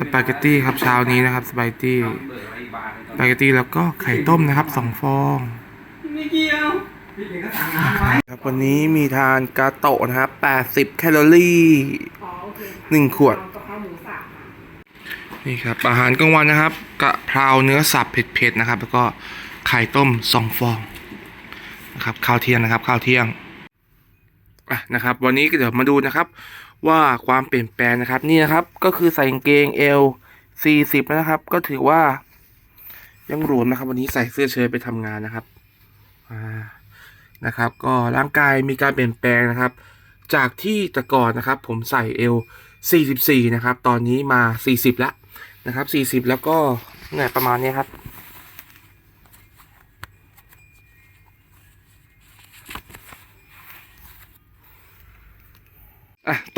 สปาเกตตี้ครับเช้านี้นะครับสปาเกตตี้สปาเกตตี้แล้วก็ไข่ต้มนะครับสองฟองไม่เกี่ยวครับวันนี้มีทานกาโตะนะครับ80แคลอรี่อ๋อโอเคหนึ่งขวดกะเพราหมูสับค่ะนี่ครับ อาหารกลางวันนะครับกะเพราเนื้อสับเผ็ดๆนะครับ แล้วก็ไข่ต้มสองฟองนะครับข้าวเที่ยงนะครับข้าวเที่ยงอะนะครับ วันนี้ก็เดี๋ยวมาดูนะครับ ว่าความเปลี่ยนแปลงนะครับนี่นะครับก็คือใส่กางเกงเอล40นะครับ ก็ถือว่ายังหลวมนะครับ วันนี้ใส่เสื้อเชิ้ตไปทำงานนะครับนะครับ ก็ร่างกายมีการเปลี่ยนแปลงนะครับ จากที่แต่ก่อนนะครับ ผมใส่เอล44นะครับ ตอนนี้มา 40แล้วนะครับ 40 แล้วก็เนี่ยประมาณนี้ครับ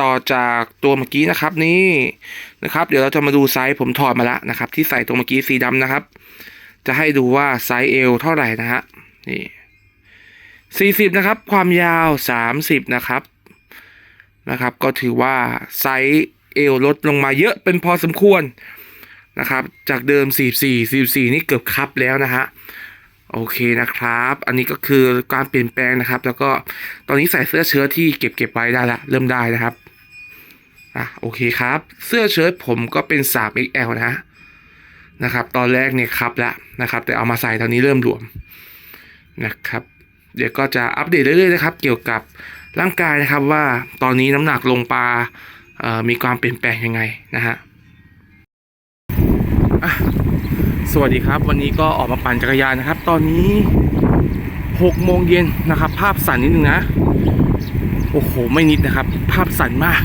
ต่อจากตัวเมื่อกี้นะครับนี่นะครับ เดี๋ยวเราจะมาดูไซส์ผมถอดมาแล้วนะครับ ที่ใส่ตัวเมื่อกี้สีดำนะครับ จะให้ดูว่าไซส์เอวเท่าไหร่นะฮะนี่40นะครับ ความยาว30นะครับนะครับ ก็ถือว่าไซส์เอวลดลงมาเยอะเป็นพอสมควรนะครับ จากเดิม 44 44 นี่เกือบคับแล้วนะฮะโอเคนะครับ อันนี้ก็คือการเปลี่ยนแปลงนะครับ แล้วก็ตอนนี้ใส่เสื้อเชิ้ตที่เก็บเก็บไว้ได้ละเริ่มได้นะครับ อะโอเคครับ เสื้อเชิ้ตผมก็เป็น 3XL นะนะครับ ตอนแรกเนี่ยครับแล้วนะครับ แต่เอามาใส่ตอนนี้เริ่มหลวมนะครับ เดี๋ยวก็จะอัปเดตเรื่อยๆนะครับ เกี่ยวกับร่างกายนะครับว่าตอนนี้น้ำหนักลงปลาเอ่อมีความเปลี่ยนแปลงยังไงนะฮะอะสวัสดีครับ วันนี้ก็ออกมาปั่นจักรยานนะครับ ตอนนี้6โมงเย็นนะครับ ภาพสั่นนิดนึงนะ โอ้โห ไม่นิดนะครับ ภาพสั่นมาก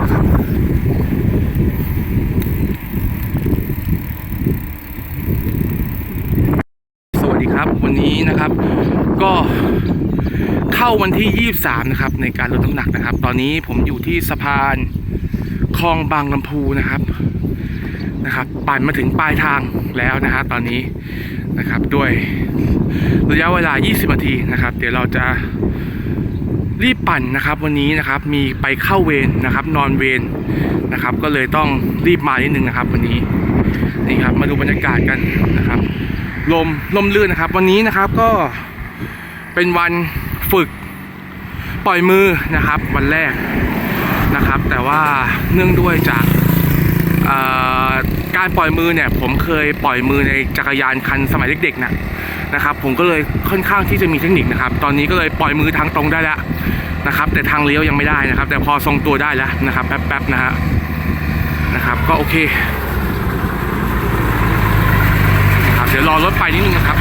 นะครับสวัสดีครับ วันนี้นะครับ ก็ เข้าวันที่ 23 นะครับ ในการลดน้ำหนักนะครับ ตอนนี้ผมอยู่ที่สะพานคลองบางลำพูนะครับนะครับปั่นมาถึงปลายทางแล้วนะฮะตอนนี้นะครับด้วยระยะเวลา 20 นาทีนะครับ เดี๋ยวเราจะรีบปั่นนะครับ วันนี้นะครับมีไปเข้าเวรนะครับ นอนเวรนะครับ ก็เลยต้องรีบมานิดนึงนะครับ วันนี้นี่ครับมาดูบรรยากาศกันนะครับ ลมลมลื่นนะครับ วันนี้นะครับก็เป็นวัน ฝึกปล่อยมือนะครับ วันแรกนะครับ แต่ว่าเนื่องด้วยจากการปล่อยมือเนี่ยผมเคยปล่อยมือในจักรยานคันสมัยเด็กๆนะนะครับ ผมก็เลยค่อนข้างที่จะมีเทคนิคนะครับ ตอนนี้ก็เลยปล่อยมือทางตรงได้แล้วนะครับ แต่ทางเลี้ยวยังไม่ได้นะครับ แต่พอทรงตัวได้แล้วนะครับแป๊บๆนะฮะนะครับ ก็โอเคนะครับเดี๋ยวรอรถไปนิดนึงนะครับ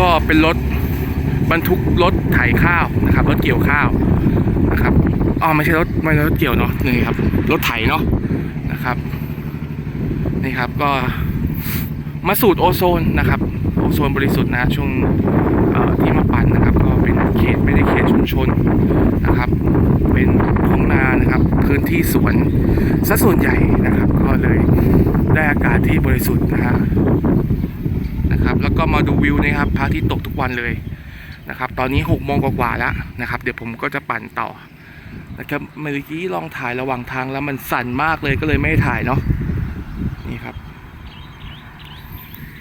ก็เป็นรถ บรรทุกรถไถข้าวนะครับรถเกี่ยวข้าวนะครับอ๋อไม่ใช่รถไม่ใช่รถเกี่ยวเนาะนี่ครับรถไถเนาะนะครับนี่ครับก็มาสูตรโอโซนนะครับโอโซนบริสุทธิ์นะช่วงที่มาปั่นนะครับ ก็เป็นเขตไม่ได้เขตชุมชนนะครับ เป็นท้องนานะครับ พื้นที่สวนซะส่วนใหญ่นะครับ ก็เลยได้อากาศที่บริสุทธิ์นะฮะนะครับ แล้วก็มาดูวิวนะครับพระอาทิตย์ตกทุกวันเลย นะครับ ตอนนี้หกโมงกว่าๆแล้วนะครับ เดี๋ยวผมก็จะปั่นต่อนะครับเมื่อกี้ลองถ่ายระหว่างทางแล้วมันสั่นมากเลยก็เลยไม่ถ่ายเนาะนี่ครับ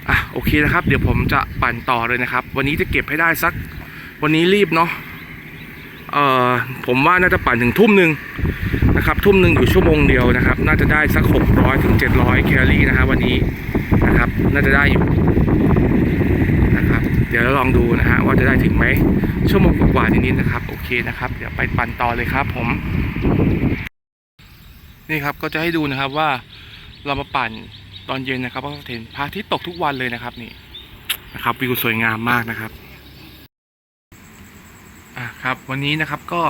อะโอเคนะครับ เดี๋ยวผมจะปั่นต่อเลยนะครับ วันนี้จะเก็บให้ได้สัก วันนี้รีบเนาะเอ่อผมว่าน่าจะปั่นถึงทุ่มหนึ่งนะครับ ทุ่มหนึ่งอยู่ชั่วโมงเดียวนะครับ น่าจะได้สัก 600ถึง700แคลอรี่นะฮะวันนี้นะครับ น่าจะได้อยู่ เดี๋ยวเราลองดูนะฮะว่าจะได้ถึงไหมชั่วโมงกว่าๆนิดๆนะครับ โอเคนะครับ เดี๋ยวไปปั่นต่อเลยครับ ผม นี่ครับก็จะให้ดูนะครับว่าเรามาปั่นตอนเย็นนะครับก็เห็นพระอาทิตย์ตกทุกวันเลยนะครับ นี่นะครับวิวสวยงามมากนะครับอะครับ วันนี้นะครับก็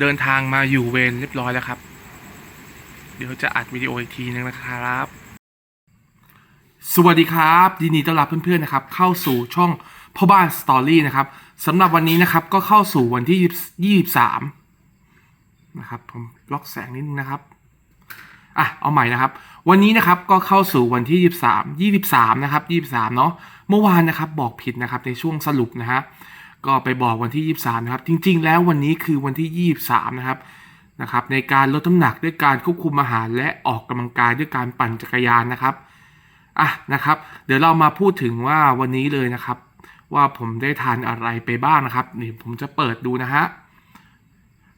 เดินทางมาอยู่เวรเรียบร้อยแล้วครับ เดี๋ยวจะอัดวิดีโออีกทีนึงนะครับ สวัสดีครับยินดีต้อนรับเพื่อนๆนะครับ เข้าสู่ช่อง พ่อบ้านสตอรี่นะครับสำหรับวันนี้นะครับก็เข้าสู่วันที่ยี่สิบสามนะครับ ผมล็อกแสงนิดนึงนะครับอะเอาใหม่นะครับ วันนี้นะครับก็เข้าสู่วันที่ 23 23 นะครับ 23 เนาะเมื่อวานนะครับบอกผิดนะครับในช่วงสรุปนะฮะก็ไปบอกวันที่ 23 นะครับ จริง ๆ แล้ววันนี้คือวันที่ 23 นะครับนะครับ ในการลดน้ำหนักด้วยการควบคุมอาหารและออกกำลังกายด้วยการปั่นจักรยานนะครับอะนะครับ เดี๋ยวเรามาพูดถึงว่าวันนี้เลยนะครับ ว่าผมได้ทานอะไรไปบ้างนะครับนี่ผมจะเปิดดูนะฮะ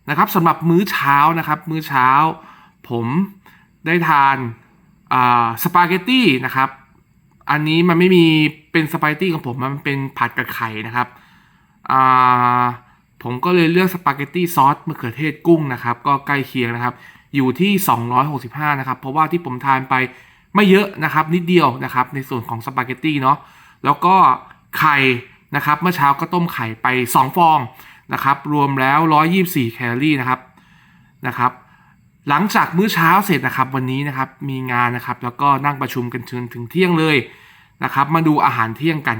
นะครับสำหรับมื้อเช้านะครับ มื้อเช้า ผมได้ทานาสปาเกตตี้นะครับ อันนี้มันไม่มีเป็นสปาเกตตี้ของผมมันเป็นผัดกับไข่นะครับผมก็เลยเลือกสปาเกตตี้ซอสมะเขือเทศกุ้งนะครับ ก็ใกล้เคียงนะครับ อยู่ที่ 265 นะครับ เพราะว่าที่ผมทานไปไม่เยอะนะครับ นิดเดียวนะครับ ในส่วนของสปาเกตตี้เนาะแล้วก็ ไข่นะครับเมื่อเช้าก็ต้มไข่ไป 2 ฟองนะครับ รวมแล้ว 124 แคลอรี่นะครับนะครับ หลังจากมื้อเช้าเสร็จนะครับวันนี้นะครับมีงานนะครับแล้วก็นั่งประชุมกันจนถึงเที่ยงเลยนะครับ มาดูอาหารเที่ยงกัน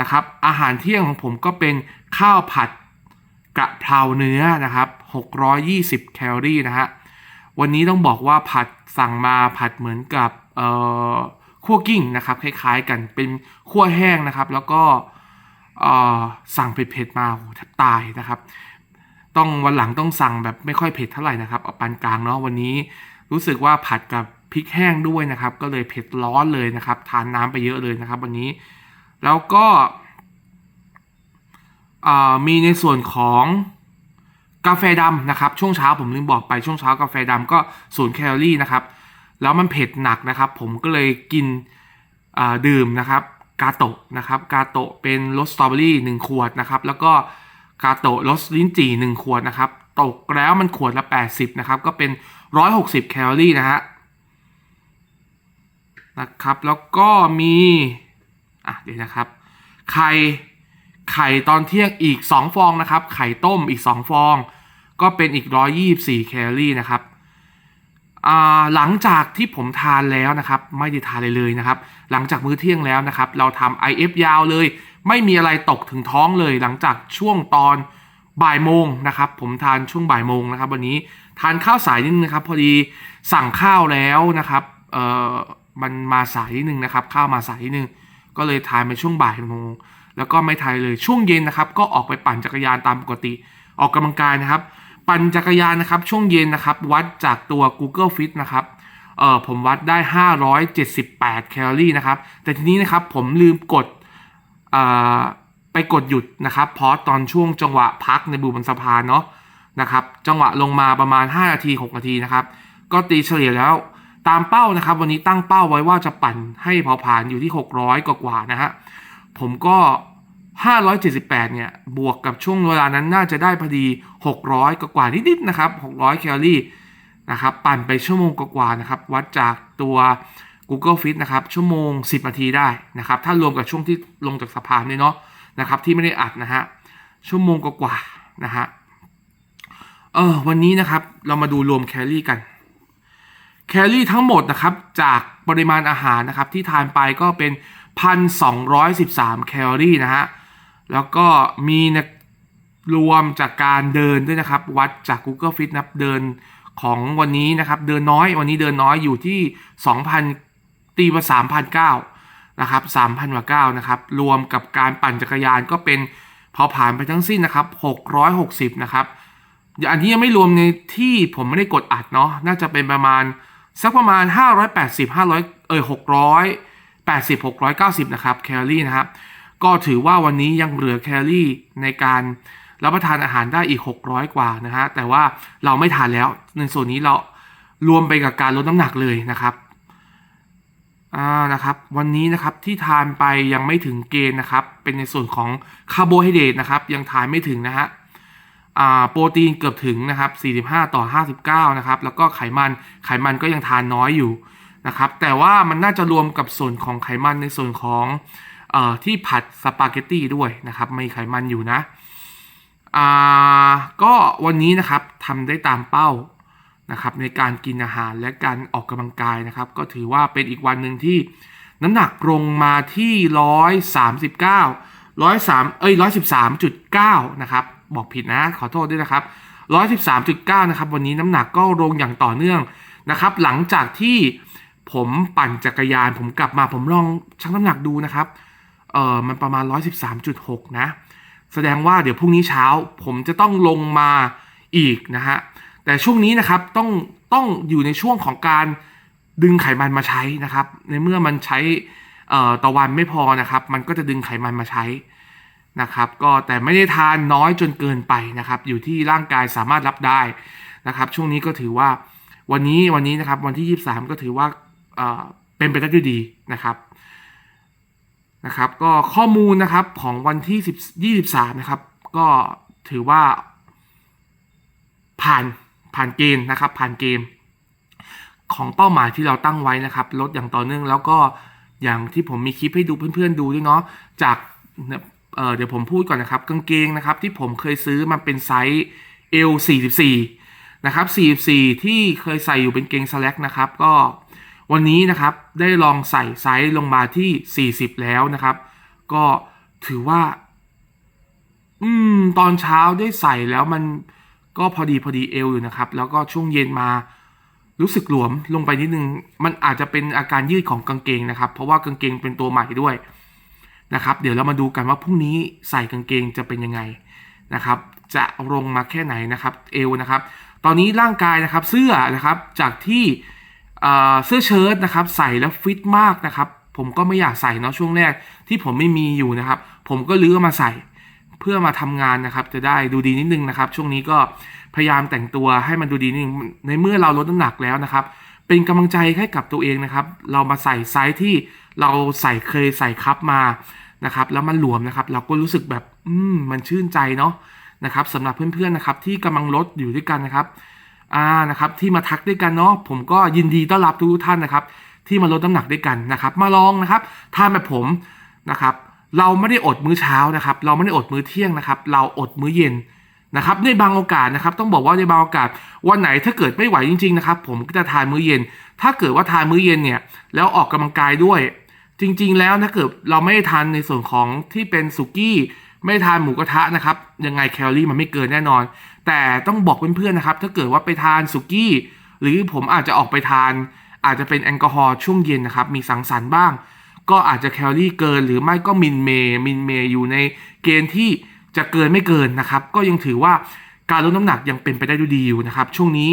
นะครับ อาหารเที่ยงของผมก็เป็นข้าวผัดกระเพราเนื้อนะครับ 620 แคลอรี่นะฮะวันนี้ต้องบอกว่าผัดสั่งมาผัดเหมือนกับเอ่อ คั่วกิ้งนะครับคล้ายๆกันเป็นคั่วแห้งนะครับ แล้วก็สั่งเผ็ดๆมาโหแทบตายนะครับ ต้องวันหลังต้องสั่งแบบไม่ค่อยเผ็ดเท่าไหร่นะครับเอาปานกลางเนาะวันนี้ รู้สึกว่าผัดกับพริกแห้งด้วยนะครับ ก็เลยเผ็ดร้อนเลยนะครับ ทานน้ำไปเยอะเลยนะครับ วันนี้แล้วก็มีในส่วนของกาแฟดำนะครับ ช่วงเช้าผมลืมบอกไปช่วงเช้ากาแฟดำก็ศูนย์แคลอรี่นะครับ แล้วมันเผ็ดหนักนะครับ ผมก็เลยกินดื่มนะครับกาโตะนะครับกาโตะเป็นรสสตรอเบอรี่หนึ่งขวดนะครับ แล้วก็กาโตะรสลิ้นจี่หนึ่งขวดนะครับ ตกแล้วมันขวดละ 80 นะครับ ก็เป็น 160 แคลอรี่นะฮะนะครับ แล้วก็มีอะเดี๋ยวนะครับ ไข่ไข่ตอนเที่ยงอีก 2 ฟองนะครับ ไข่ต้มอีก 2 ฟอง ก็เป็นอีก 124 แคลอรี่นะครับ หลังจากที่ผมทานแล้วนะครับไม่ได้ทานเลยเลยนะครับ หลังจากมื้อเที่ยงแล้วนะครับ เราทำ IF ยาวเลย ไม่มีอะไรตกถึงท้องเลย หลังจากช่วงตอนบ่ายโมงนะครับ ผมทานช่วงบ่ายโมงนะครับ วันนี้ทานข้าวสายนิดนึงนะครับ พอดีสั่งข้าวแล้วนะครับเอ่อมันมาสายนิดนึงนะครับ ข้าวมาสายนิดนึงก็เลยทานไปช่วงบ่ายโมงแล้วก็ไม่ทานเลยช่วงเย็นนะครับ ก็ออกไปปั่นจักรยานตามปกติออกกำลังกายนะครับ ปั่นจักรยานนะครับช่วงเย็นนะครับ วัดจากตัว Google Fit นะครับเออผมวัดได้ 578 แคลอรี่นะครับ แต่ทีนี้นะครับผมลืมกดเอ่อไปกดหยุดนะครับเพราะตอนช่วงจังหวะพักในบูบนสะพานเนาะนะครับ จังหวะลงมาประมาณ 5 นาที 6 นาทีนะครับ ก็ตีเฉลี่ยแล้วตามเป้านะครับ วันนี้ตั้งเป้าไว้ว่าจะปั่นให้เผาผลาญอยู่ที่ 600 กว่าๆนะฮะผมก็ 578 เนี่ย บวกกับช่วงเวลานั้นน่าจะได้พอดี 600 กว่านิดๆนะครับ 600 แคลอรี่นะครับ ปั่นไปชั่วโมงกว่านะครับ วัดจากตัว Google Fit นะครับ ชั่วโมง 10 นาทีได้นะครับ ถ้ารวมกับช่วงที่ลงจากสะพานด้วยเนาะนะครับ ที่ไม่ได้อัดนะฮะ ชั่วโมงกว่านะฮะ เออวันนี้นะครับ เรามาดูรวมแคลอรี่กันแคลอรี่ทั้งหมดนะครับ จากปริมาณอาหารนะครับ ที่ทานไปก็เป็น 1,213 แคลอรี่นะฮะ แล้วก็มีนะรวมจากการเดินด้วยนะครับ วัดจาก Google Fit นับเดินของวันนี้นะครับ เดินน้อยวันนี้เดินน้อยอยู่ที่ 2,000 ตีมา3,009นะครับ3,000กว่า9นะครับ รวมกับการปั่นจักรยานก็เป็นพอผ่านไปทั้งสิ้นนะครับ 660 นะครับอันนี้ยังไม่รวมในที่ผมไม่ได้กดอัดเนาะน่าจะเป็นประมาณสักประมาณ 580 500 เออ680 690 นะครับแคลอรี่นะครับ ก็ถือว่าวันนี้ยังเหลือแคลอรี่ในการรับประทานอาหารได้อีก 600 กว่านะฮะ แต่ว่าเราไม่ทานแล้ว ในส่วนนี้เรารวมไปกับการลดน้ำหนักเลยนะครับ อ่า นะครับ วันนี้นะครับที่ทานไปยังไม่ถึงเกณฑ์นะครับ เป็นในส่วนของคาร์โบไฮเดรตนะครับ ยังทานไม่ถึงนะฮะ อ่า โปรตีนเกือบถึงนะครับ 45 ต่อ 59 นะครับ แล้วก็ไขมัน ไขมันก็ยังทานน้อยอยู่นะครับ แต่ว่ามันน่าจะรวมกับส่วนของไขมันในส่วนของ ที่ผัดสปาเกตตี้ด้วยนะครับไมีไขมันอยู่นะอ่าก็วันนี้นะครับทำได้ตามเป้านะครับในการกินอาหารและการออกกำลังกายนะครับ ก็ถือว่าเป็นอีกวันหนึ่งที่น้ำหนักลงมาที่ร้อยสามสิบเก้าร้อยสามเอ้ยร้อยสิบสามจุดเก้านะครับ บอกผิดนะ ขอโทษด้วยนะครับร้อยสิบสามจุดเก้านะครับ วันนี้น้ำหนักก็ลงอย่างต่อเนื่องนะครับ หลังจากที่ผมปั่นจักรยาน ผมกลับมาผมลองชั่งน้ำหนักดูนะครับ เออมันประมาณ 113.6 นะ แสดงว่าเดี๋ยวพรุ่งนี้เช้าผมจะต้องลงมาอีกนะฮะ แต่ช่วงนี้นะครับต้องต้องอยู่ในช่วงของการดึงไขมันมาใช้นะครับ ในเมื่อมันใช้เอ่อต่อวันไม่พอนะครับ มันก็จะดึงไขมันมาใช้นะครับ ก็แต่ไม่ได้ทานน้อยจนเกินไปนะครับ อยู่ที่ร่างกายสามารถรับได้นะครับ ช่วงนี้ก็ถือว่าวันนี้วันนี้นะครับวันที่ 23 ก็ถือว่าเอ่อเป็นไปได้ด้วยดีนะครับ นะครับก็ข้อมูลนะครับของวันที่ 10 23 นะครับ ก็ถือว่า ผ่านผ่านเกณฑ์นะครับ ผ่านเกณฑ์ของเป้าหมายที่เราตั้งไว้นะครับ ลดอย่างต่อเนื่องแล้วก็อย่างที่ผมมีคลิปให้ดูเพื่อนๆดูด้วยเนาะจากเเดี๋ยวผมพูดก่อนนะครับกางเกงนะครับ ที่ผมเคยซื้อมันเป็นไซส์ L 44นะครับ44 ที่เคยใส่อยู่เป็นเกงสแลกนะครับ ก็ วันนี้นะครับได้ลองใส่ไซส์ลงมาที่ 40 แล้วนะครับ ก็ถือว่า อืม ตอนเช้าได้ใส่แล้วมันก็พอดีพอดีเอวอยู่นะครับ แล้วก็ช่วงเย็นมารู้สึกหลวมลงไปนิดนึง มันอาจจะเป็นอาการยืดของกางเกงนะครับ เพราะว่ากางเกงเป็นตัวใหม่ด้วยนะครับ เดี๋ยวเรามาดูกันว่าพรุ่งนี้ใส่กางเกงจะเป็นยังไงนะครับ จะลงมาแค่ไหนนะครับ เอวนะครับ ตอนนี้ร่างกายนะครับ เสื้อนะครับจากที่ เสื้อเชิ้ตนะครับใส่แล้วฟิตมากนะครับ ผมก็ไม่อยากใส่เนาะช่วงแรกที่ผมไม่มีอยู่นะครับ ผมก็ลื้อมาใส่ เพื่อมาทำงานนะครับ จะได้ดูดีนิดนึงนะครับ ช่วงนี้ก็พยายามแต่งตัวให้มันดูดีนิดนึงในเมื่อเราลดน้ำหนักแล้วนะครับ เป็นกำลังใจให้กับตัวเองนะครับ เรามาใส่ไซส์ที่เราใส่เคยใส่คับมานะครับ แล้วมันหลวมนะครับ เราก็รู้สึกแบบ อืมมันชื่นใจเนาะนะครับสำหรับเพื่อนๆนะครับ ที่กำลังลดอยู่ด้วยกันนะครับ อ่านะครับที่มาทักด้วยกันเนาะผมก็ยินดีต้อนรับทุกท่านนะครับ ที่มาลดน้ำหนักด้วยกันนะครับ มาลองนะครับทานแบบผมนะครับ เราไม่ได้อดมื้อเช้านะครับ เราไม่ได้อดมื้อเที่ยงนะครับ เราอดมื้อเย็นนะครับในบางโอกาสนะครับ ต้องบอกว่าในบางโอกาสวันไหนถ้าเกิดไม่ไหวจริงๆนะครับ ผมก็จะทานมื้อเย็น ถ้าเกิดว่าทานมื้อเย็นเนี่ยแล้วออกกำลังกายด้วย จริง ๆ แล้วถ้าเกิดเราไม่ได้ทานในส่วนของที่เป็นสุกี้ไม่ทานหมูกระทะนะครับยังไงแคลอรี่มันไม่เกินแน่นอน แต่ต้องบอกเพื่อนๆนะครับ ถ้าเกิดว่าไปทานสุกี้ หรือผมอาจจะออกไปทาน อาจจะเป็นแอลกอฮอล์ช่วงเย็นนะครับ มีสังสรรค์บ้าง ก็อาจจะแคลอรี่เกิน หรือไม่ก็มินเมย์มินเมย์อยู่ในเกณฑ์ที่จะเกินไม่เกินนะครับ ก็ยังถือว่าการลดน้ำหนักยังเป็นไปได้ด้วยดีอยู่นะครับ ช่วงนี้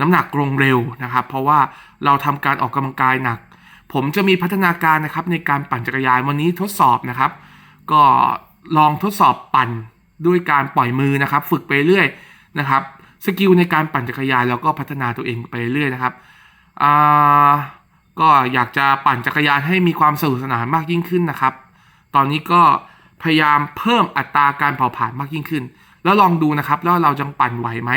น้ำหนักลงเร็วนะครับ เพราะว่าเราทำการออกกำลังกายหนัก ผมจะมีพัฒนาการนะครับในการปั่นจักรยานวันนี้ทดสอบนะครับ ก็ลองทดสอบปั่น ด้วยการปล่อยมือนะครับ ฝึกไปเรื่อยนะครับ สกิลในการปั่นจักรยานแล้วก็พัฒนาตัวเองไปเรื่อยนะครับอ่าก็อยากจะปั่นจักรยานให้มีความสนุกสนานมากยิ่งขึ้นนะครับ ตอนนี้ก็พยายามเพิ่มอัตราการเผาผลาญมากยิ่งขึ้น แล้วลองดูนะครับแล้วเราจะปั่นไหวไหม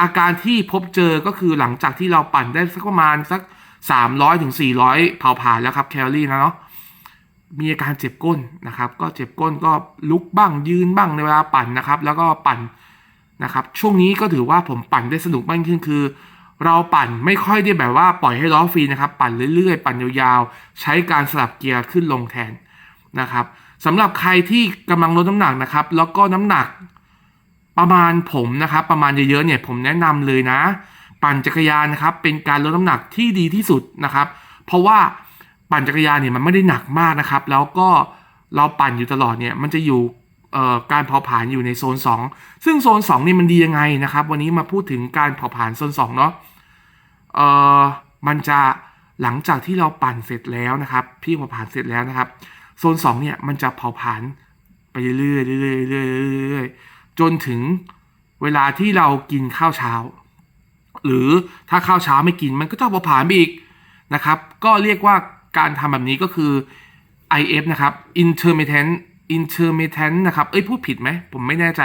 อาการที่พบเจอก็คือหลังจากที่เราปั่นได้สักประมาณสัก 300ถึง400 เผาผลาญแล้วครับแคลอรี่นะเนาะ มีอาการเจ็บก้นนะครับ ก็เจ็บก้นก็ลุกบ้างยืนบ้างในเวลาปั่นนะครับ แล้วก็ปั่นนะครับ ช่วงนี้ก็ถือว่าผมปั่นได้สนุกมากขึ้นคือ เราปั่นไม่ค่อยได้แบบว่าปล่อยให้ล้อฟรีนะครับ ปั่นเรื่อยๆ ปั่นยาวๆ ใช้การสลับเกียร์ขึ้นลงแทนนะครับสำหรับใครที่กำลังลดน้ำหนักนะครับ แล้วก็น้ำหนักประมาณผมนะครับ ประมาณเยอะๆเนี่ยผมแนะนำเลยนะ ปั่นจักรยานนะครับ เป็นการลดน้ำหนักที่ดีที่สุดนะครับ เพราะว่า ปั่นจักรยานเนี่ยมันไม่ได้หนักมากนะครับ แล้วก็เราปั่นอยู่ตลอดเนี่ยมันจะอยู่การเผาผลาญอยู่ในโซน 2 ซึ่งโซน 2 นี่มันดียังไงนะครับ วันนี้มาพูดถึงการเผาผลาญโซน2เนาะเอ่อมันจะหลังจากที่เราปั่นเสร็จแล้วนะครับ พี่เผาผลาญเสร็จแล้วนะครับ โซน 2 เนี่ยมันจะเผาผลาญไปเรื่อยๆเรื่อยเรื่อยเรื่อยจนถึงเวลาที่เรากินข้าวเช้า หรือถ้าข้าวเช้าไม่กินมันก็จะเผาผลาญไปอีกนะครับ ก็เรียกว่า การทำแบบนี้ก็คือ IF นะครับ intermittent intermittent นะครับ เอ้ยพูดผิดไหม ผมไม่แน่ใจ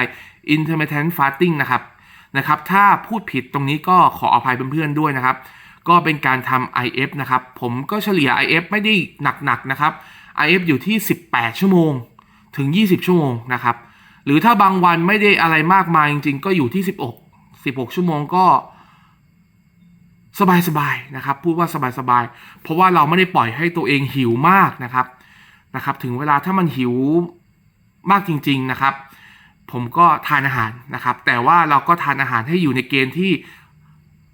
intermittent fasting นะครับ นะครับ ถ้าพูดผิดตรงนี้ก็ขออภัยเพื่อนๆด้วยนะครับ ก็เป็นการทำ IF นะครับ ผมก็เฉลี่ย IF ไม่ได้หนักๆนะครับ IF อยู่ที่ 18 ชั่วโมง ถึง 20 ชั่วโมงนะครับ หรือถ้าบางวันไม่ได้อะไรมากมายจริงๆ ก็อยู่ที่ 16 16 ชั่วโมงก็ สบายๆนะครับพูดว่าสบายๆเพราะว่าเราไม่ได้ปล่อยให้ตัวเองหิวมากนะครับนะครับ ถึงเวลาถ้ามันหิวมากจริง ๆนะครับ ผมก็ทานอาหารนะครับ แต่ว่าเราก็ทานอาหารให้อยู่ในเกณฑ์ที่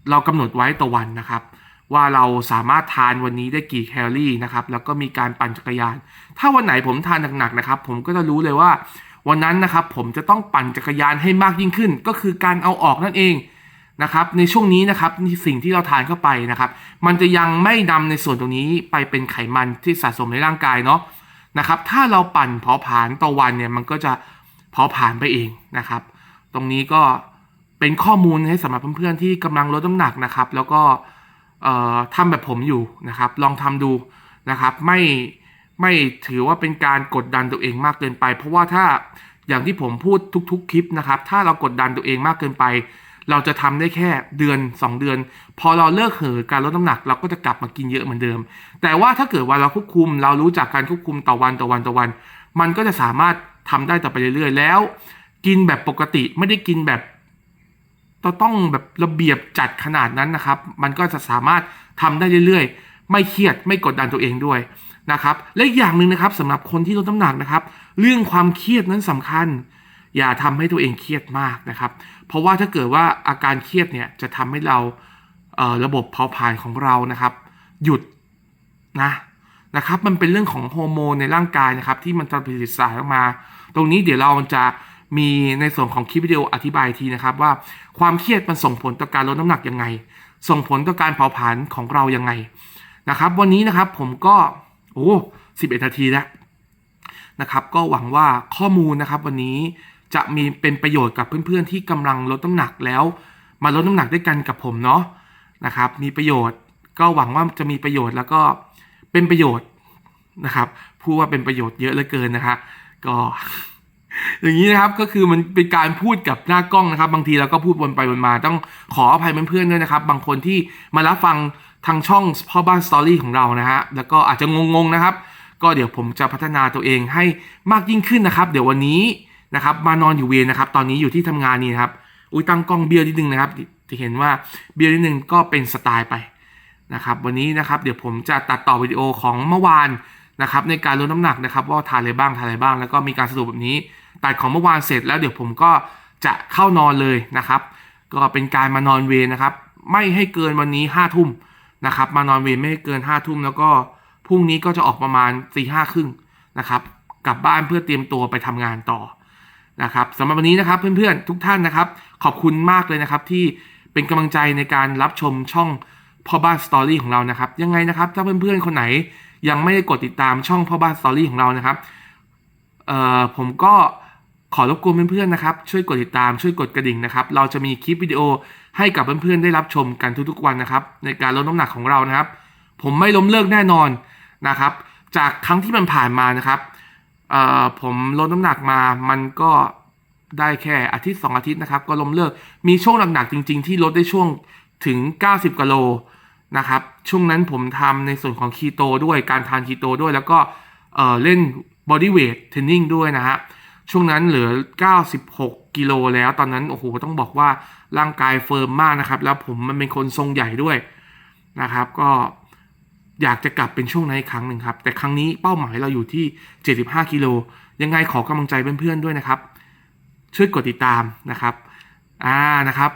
เรากำหนดไว้ต่อวันนะครับ ว่าเราสามารถทานวันนี้ได้กี่แคลอรี่นะครับ แล้วก็มีการปั่นจักรยาน ถ้าวันไหนผมทานหนักๆนะครับ ผมก็จะรู้เลยว่าวันนั้นนะครับผมจะต้องปั่นจักรยานให้มากยิ่งขึ้น ก็คือการเอาออกนั่นเอง นะครับในช่วงนี้นะครับสิ่งที่เราทานเข้าไปนะครับ มันจะยังไม่นำในส่วนตรงนี้ไปเป็นไขมันที่สะสมในร่างกายเนาะนะครับ ถ้าเราปั่นเผาผลาญต่อวันเนี่ยมันก็จะเผาผลาญไปเองนะครับ ตรงนี้ก็เป็นข้อมูลให้สำหรับเพื่อนๆที่กำลังลดน้ำหนักนะครับ แล้วก็เอ่อทำแบบผมอยู่นะครับ ลองทำดูนะครับ ไม่ไม่ถือว่าเป็นการกดดันตัวเองมากเกินไป เพราะว่าถ้าอย่างที่ผมพูดทุก ๆ คลิปนะครับ ถ้าเรากดดันตัวเองมากเกินไป เราจะทำได้แค่เดือน 2 เดือน พอเราเลิกเห่อการลดน้ำหนัก เราก็จะกลับมากินเยอะเหมือนเดิม แต่ว่าถ้าเกิดว่าเราควบคุม เรารู้จักการควบคุมต่อวันต่อวันต่อวัน มันก็จะสามารถทำได้ต่อไปเรื่อยๆ แล้ว กินแบบปกติไม่ได้กินแบบต้องแบบระเบียบจัดขนาดนั้นนะครับ มันก็จะสามารถทำได้เรื่อยๆ ไม่เครียดไม่กดดันตัวเองด้วยนะครับ และอีกอย่างหนึ่งนะครับสำหรับคนที่ลดน้ำหนักนะครับ เรื่องความเครียดนั้นสำคัญ อย่าทำให้ตัวเองเครียดมากนะครับ เพราะว่าถ้าเกิดว่าอาการเครียดเนี่ยจะทำให้เราเระบบเผาผลาญของเรานะครับ หยุดนะนะครับ มันเป็นเรื่องของฮอร์โมนในร่างกายนะครับ ที่มันจะผลิตสารออกมา ตรงนี้เดี๋ยวเราจะมีในส่วนของคลิปวิดีโออธิบายทีนะครับ ว่าความเครียดมันส่งผลต่อการลดน้ำหนักยังไง ส่งผลต่อการเผาผลาญของเรายังไงนะครับ วันนี้นะครับผมก็โอ้สิบเอ็ดนาทีแล้วนะครับ ก็หวังว่าข้อมูลนะครับวันนี้ จะมีเป็นประโยชน์กับเพื่อนๆ ที่กำลังลดน้ำหนักแล้ว มาลดน้ำหนักด้วยกันกับผมเนาะนะครับ มีประโยชน์ก็หวังว่าจะมีประโยชน์แล้วก็เป็นประโยชน์นะครับพูดว่าเป็นประโยชน์เยอะเหลือเกินนะคะก็อย่างนี้นะครับก็คือมันเป็นการพูดกับหน้ากล้องนะครับ บางทีเราก็พูดวนไปวนมา ต้องขออภัยเพื่อนๆด้วยนะครับ บางคนที่มารับฟังทางช่องพ่อบ้านสตอรี่ของเรานะฮะแล้วก็อาจจะงงๆนะครับ ก็เดี๋ยวผมจะพัฒนาตัวเองให้มากยิ่งขึ้นนะครับ เดี๋ยววันนี้ นะครับมานอนอยู่เวรนะครับ ตอนนี้อยู่ที่ทำงานนี่นครับ อุ้ยตั้งกล้องเบี้ยวนิดนึงนะครับ จะเห็นว่าเบี้ยวนิดนึงก็เป็นสไตล์ไปนะครับ วันนี้นะครับเดี๋ยวผมจะตัดต่อวิดีโอของเมื่อวานนะครับในการลดน้ำหนักนะครับ ว่าทานอะไรบ้างทานอะไรบ้าง แล้วก็มีการสรุปแบบนี้ตัดของเมื่อวานเสร็จแล้วเดี๋ยวผมก็จะเข้านอนเลยนะครับ ก็เป็นการมานอนเวรนะครับ ไม่ให้เกินวันนี้ห้าทุ่มนะครับ มานอนเวรไม่ให้เกินห้าทุ่มแล้วก็พรุ่งนี้ก็จะออกประมาณสี่ห้าครึ่งนะครับ กลับบ้านเพื่อเตรียมตัวไปทำงานต่อ นะครับสำหรับวันนี้นะครับเพื่อนๆทุกท่านนะครับ ขอบคุณมากเลยนะครับ ที่เป็นกำลังใจในการรับชมช่องพ่อบ้านสตอรี่ของเรานะครับ ยังไงนะครับ ถ้าเพื่อนๆคนไหนยังไม่ได้กดติดตามช่องพ่อบ้านสตอรี่ของเรานะครับเอ่อผมก็ขอรบกวนเพื่อนๆนะครับ ช่วยกดติดตามช่วยกดกระดิ่งนะครับ เราจะมีคลิปวิดีโอให้กับเพื่อนๆได้รับชมกันทุกๆวันนะครับ ในการลดน้ำหนักของเรานะครับ ผมไม่ล้มเลิกแน่นอนนะครับ จากครั้งที่มันผ่านมานะครับ ผมลดน้ำหนักมามันก็ได้แค่อาทิตย์ 2 อาทิตย์นะครับ ก็ล้มเลิก มีช่วงหนักๆจริง ๆ ที่ลดได้ช่วงถึง 90กิโลนะครับ ช่วงนั้นผมทำในส่วนของคีโตด้วยการทานคีโตด้วย แล้วก็เอ่อเล่นบอดี้เวทเทรนนิ่งด้วยนะฮะช่วงนั้นเหลือ 96 กิโลแล้วตอนนั้นโอ้โหต้องบอกว่าร่างกายเฟิร์มมากนะครับ แล้วผมมันเป็นคนทรงใหญ่ด้วยนะครับ ก็ อยากจะกลับเป็นช่วงนั้นอีกครั้งหนึ่งครับ แต่ครั้งนี้เป้าหมายเราอยู่ที่ 75 กิโล ยังไงขอกำลังใจเพื่อนๆด้วยนะครับ ช่วยกดติดตามนะครับ อ่านะครับ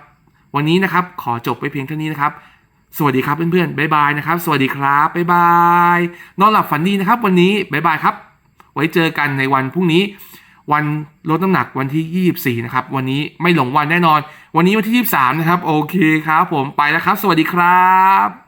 วันนี้นะครับขอจบไปเพียงเท่านี้นะครับ สวัสดีครับเพื่อนๆบ๊ายบายนะครับ สวัสดีครับบ๊ายบาย นอนหลับฝันดีนะครับ วันนี้บ๊ายบายครับ ไว้เจอกันในวันพรุ่งนี้ วันลดน้ำหนักวันที่ 24 นะครับ วันนี้ไม่หลงวันแน่นอน วันนี้วันที่ 23 นะครับ โอเคครับ ผมไปแล้วครับ สวัสดีครับ